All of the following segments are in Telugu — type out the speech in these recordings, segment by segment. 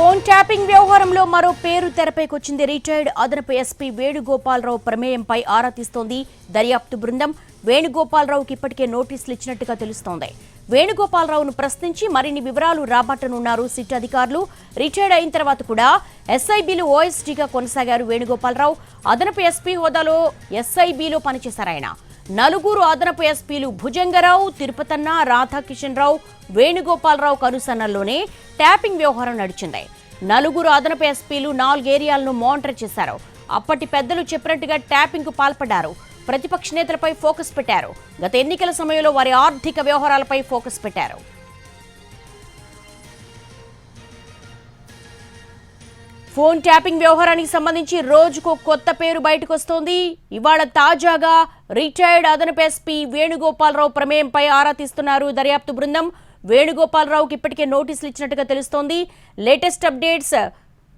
ఫోన్ ట్యాపింగ్ వ్యవహారంలో మరో పేరు తెరపైకొచ్చింది. రిటైర్డ్ అదనపు ఎస్పీ వేణుగోపాలరావు ప్రమేయంపై ఆరా తీస్తోంది దర్యాప్తు బృందం. వేణుగోపాలరావుకి ఇప్పటికే నోటీసులు ఇచ్చినట్టుగా తెలుస్తోంది. వేణుగోపాలరావును ప్రశ్నించి మరిన్ని వివరాలు రాబట్టనున్నారు సిట్ అధికారులు. రిటైర్డ్ అయిన తర్వాత కూడా ఎస్ఐబిలు ఓఎస్డీగా కొనసాగారు వేణుగోపాలరావు. అదనపు ఎస్పీ హోదాలో ఎస్ఐబిలో పనిచేశారు ఆయన నలుగురు అదనపు ఎస్పీలు భుజంగరావు తిరుపతన్న రాధాకిషన్ రావు వేణుగోపాలరావు కనుసన్నల్లోనే ట్యాపింగ్ వ్యవహారం నడిచింది. నలుగురు అదనపు ఎస్పీలు నాలుగు ఏరియాలను మానిటర్ చేశారు. అప్పటి పెద్దలు చెప్పినట్టుగా ట్యాపింగ్కు పాల్పడ్డారు. ప్రతిపక్ష నేతలపై ఫోకస్ పెట్టారు. గత ఎన్నికల సమయంలో వారి ఆర్థిక వ్యవహారాలపై ఫోకస్ పెట్టారు. ఫోన్ ట్యాపింగ్ వ్యవహారానికి సంబంధించి రోజుకు కొత్త పేరు బయటకు వస్తోంది ఇవాళ తాజాగా రిటైర్డ్ అదనపు ఎస్పీ వేణుగోపాలరావు ప్రమేయంపై ఆరా తీస్తున్నారు దర్యాప్తు బృందం. వేణుగోపాలరావుకి ఇప్పటికే నోటీసులు ఇచ్చినట్టుగా తెలుస్తోంది. Latest updates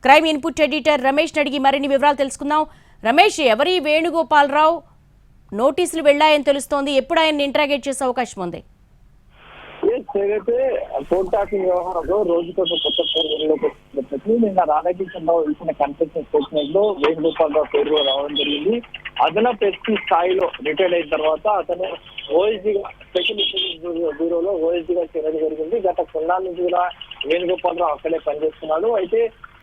crime input editor Ramesh అడిగి మరిన్ని వివరాలు తెలుసుకుందాం. రమేష్ ఎవరి వేణుగోపాలరావు నోటీసులు వెళ్ళాయని తెలుస్తోంది. ఎప్పుడు ఆయన్ని ఇంటరాగేట్ చేసే అవకాశం ఉంది? ఏదైతే ఫోన్ టాకింగ్ వ్యవహారంలో రోజుకొక కొత్త పేరులోకి వచ్చినప్పటికీ నిన్న రాధాకృష్ణ రావు వెళ్తున్న కన్ఫెషన్ స్టేట్మెంట్లో వేణుగోపాల్ రావు పేరు రావడం జరిగింది. అదనపు ఎస్పీ స్థాయిలో రిటైర్ అయిన తర్వాత అతను ఓఎస్డీగా స్పెషల్ ఇంటెలిజెన్స్ బ్యూరోలో ఓఎస్డీగా చేరడం జరిగింది. గత కొన్నాళ్ళ నుంచి కూడా వేణుగోపాల్ రావు అక్కడే పనిచేస్తున్నాడు. అయితే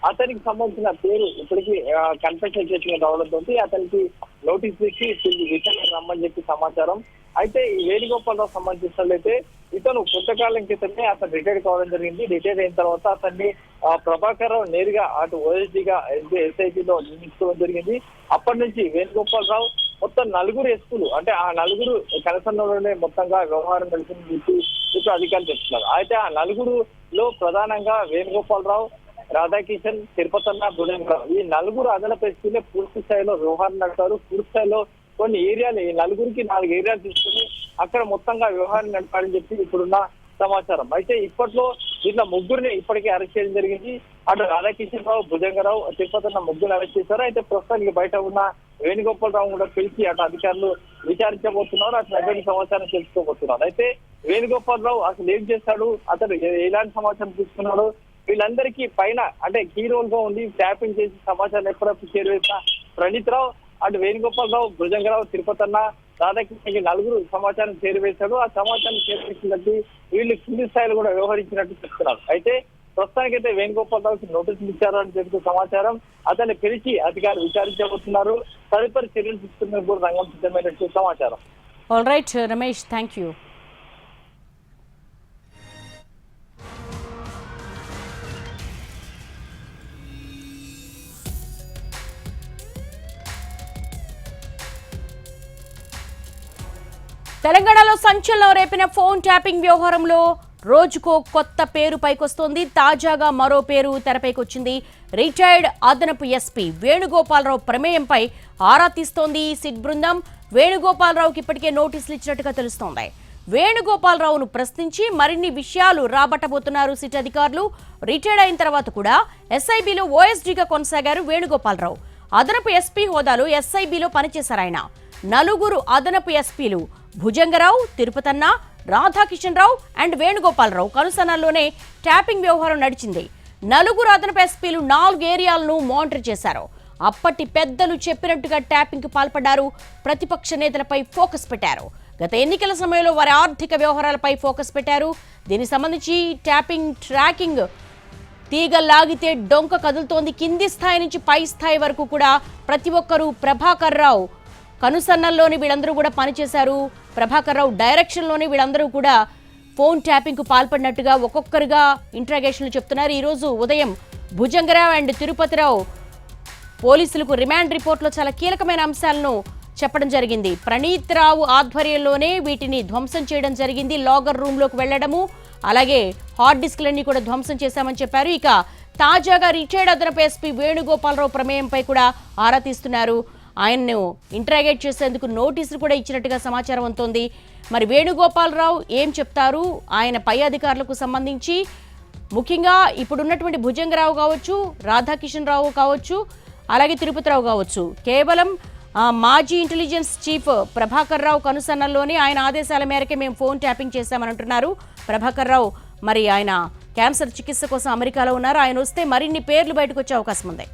అతనికి సంబంధించిన పేరు ఇప్పటికీ కన్ఫెషన్ చేసిన రావడంతో అతనికి నోటీస్ ఇచ్చి తిరిగి రిటర్న్ రమ్మని చెప్పి సమాచారం. అయితే ఈ వేణుగోపాలరావు సంబంధించినట్లయితే ఇతను కొంతకాలం క్రితమే అతను రిటైర్ కావడం జరిగింది. రిటైర్ అయిన తర్వాత అతన్ని ప్రభాకర్ రావు నేరుగా అటు ఓఎస్డీగా ఎస్ఐటీలో నియమించుకోవడం జరిగింది. అప్పటి నుంచి వేణుగోపాలరావు మొత్తం నలుగురు ఎస్పులు అంటే ఆ నలుగురు కనసన్నలోనే మొత్తంగా వ్యవహారం కలిసింది చెప్పి ఇప్పుడు అధికారులు చెప్తున్నారు. అయితే ఆ నలుగురులో ప్రధానంగా వేణుగోపాలరావు రాధాకిషన్ తిరుపతన్న బుడంగరావు ఈ నలుగురు అదనపు ఎస్పీలే పూర్తి స్థాయిలో వ్యవహారం నడతారు పూర్తి స్థాయిలో కొన్ని ఏరియాలు ఈ నలుగురికి నాలుగు ఏరియాలు తీసుకుని అక్కడ మొత్తంగా వ్యవహారం నడపాలని చెప్పి ఇప్పుడున్న సమాచారం. అయితే ఇప్పట్లో ఇట్లా ముగ్గురిని ఇప్పటికే అరెస్ట్ చేయడం జరిగింది. అటు రాధాకిషన్ రావు భుజంగరావు తిరుపతిన్న ముగ్గురు అరెస్ట్ చేశారు. అయితే ప్రస్తుతానికి బయట ఉన్న వేణుగోపాలరావు కూడా పిలిచి అటు అధికారులు విచారించబోతున్నారు. అటు దగ్గర సమాచారం తెలుసుకోబోతున్నారు. అయితే వేణుగోపాలరావు అసలు ఏం చేశాడు అతడు ఎలాంటి సమాచారం తీసుకున్నాడు? వీళ్ళందరికీ పైన అంటే కీ రోల్గా ఉంది ట్యాపింగ్ చేసి సమాచారం ఎప్పుడప్పుడు చేరువేసిన ప్రణీత్ రావు అటు వేణుగోపాలరావు భుజంగరావు తిరుపతన్న రాధాకృష్ణకి నలుగురు సమాచారం చేరవేశారు. ఆ సమాచారం చేరువేసినట్టు వీళ్ళు కింది స్థాయిలో కూడా వ్యవహరించినట్టు చెప్తున్నారు. అయితే ప్రస్తుతానికైతే వేణుగోపాలరావుకి నోటీసులు ఇచ్చారు అని చెబుతూ సమాచారం. అతన్ని పిలిచి అధికారులు విచారించబోతున్నారు. తదుపరి చర్యలు తీసుకున్న కూడా రంగం సిద్ధమైనట్టు సమాచారం. All right Ramesh thank you తెలంగాణలో సంచలనం రేపిన ఫోన్ ట్యాపింగ్ వ్యవహారంలో రోజుకో కొత్త పేరు పైకొస్తోంది. తాజాగా మరో పేరు తెరపైకొచ్చింది. రిటైర్డ్ అదనపు ఎస్పీ వేణుగోపాలరావు ప్రమేయంపై ఆరా తీస్తోంది సిట్ బృందం. వేణుగోపాలరావుకి ఇప్పటికే నోటీసులు ఇచ్చినట్టుగా తెలుస్తోంది. వేణుగోపాలరావును ప్రశ్నించి మరిన్ని విషయాలు రాబట్టబోతున్నారు సిట్ అధికారులు. రిటైర్డ్ అయిన తర్వాత కూడా ఎస్ఐబిలో ఓఎస్డీగా కొనసాగారు వేణుగోపాలరావు. అదనపు ఎస్పీ హోదాలో ఎస్ఐబిలో పనిచేశారు ఆయన. నలుగురు అదనపు ఎస్పీలు భుజంగరావు తిరుపతన్న రాధాకిషన్ రావు అండ్ వేణుగోపాలరావు కనుసనాల్లోనే ట్యాపింగ్ వ్యవహారం నడిచింది. నలుగురు అదనపు ఎస్పీలు నాలుగు ఏరియాలను మానిటర్ చేశారు. అప్పటి పెద్దలు చెప్పినట్టుగా ట్యాపింగ్కు పాల్పడ్డారు. ప్రతిపక్ష నేతలపై ఫోకస్ పెట్టారు. గత ఎన్నికల సమయంలో వారి ఆర్థిక వ్యవహారాలపై ఫోకస్ పెట్టారు. దీనికి సంబంధించి ట్యాపింగ్ ట్రాకింగ్ తీగ లాగితే డొంక కదులుతోంది. కింది స్థాయి నుంచి పై స్థాయి వరకు కూడా ప్రతి ఒక్కరూ ప్రభాకర్ రావు కనుసన్నల్లోని వీళ్ళందరూ కూడా పనిచేశారు. ప్రభాకర్ రావు డైరెక్షన్లోని వీళ్ళందరూ కూడా ఫోన్ ట్యాపింగ్కు పాల్పడినట్టుగా ఒక్కొక్కరుగా ఇంట్రాగేషన్లు చెప్తున్నారు. ఈరోజు ఉదయం భుజంగరావు అండ్ తిరుపతిరావు పోలీసులకు రిమాండ్ రిపోర్ట్లో చాలా కీలకమైన అంశాలను చెప్పడం జరిగింది. ప్రణీత్ రావు ఆధ్వర్యంలోనే వీటిని ధ్వంసం చేయడం జరిగింది. లాగర్ రూమ్లోకి వెళ్ళడము అలాగే హార్డ్ డిస్క్లన్నీ కూడా ధ్వంసం చేశామని చెప్పారు. ఇక తాజాగా రిటైర్డ్ అదనపు ఎస్పీ వేణుగోపాలరావు ప్రమేయంపై కూడా ఆరా తీస్తున్నారు. ఆయన్ను ఇంటరాగేట్ చేసేందుకు నోటీసులు కూడా ఇచ్చినట్టుగా సమాచారం అందుతోంది. మరి వేణుగోపాలరావు ఏం చెప్తారు? ఆయన పై అధికారులకు సంబంధించి ముఖ్యంగా ఇప్పుడున్నటువంటి భుజంగరావు కావచ్చు రాధాకిషన్ రావు కావచ్చు అలాగే తిరుపతిరావు కావచ్చు. కేవలం మాజీ ఇంటెలిజెన్స్ చీఫ్ ప్రభాకర్ రావు కనుసన్నల్లోనే ఆయన ఆదేశాల మేరకే మేము ఫోన్ ట్యాపింగ్ చేశామని అంటున్నారు. ప్రభాకర్ రావు మరి ఆయన క్యాన్సర్ చికిత్స కోసం అమెరికాలో ఉన్నారు. ఆయన వస్తే మరిన్ని పేర్లు బయటకు వచ్చే అవకాశం ఉంది.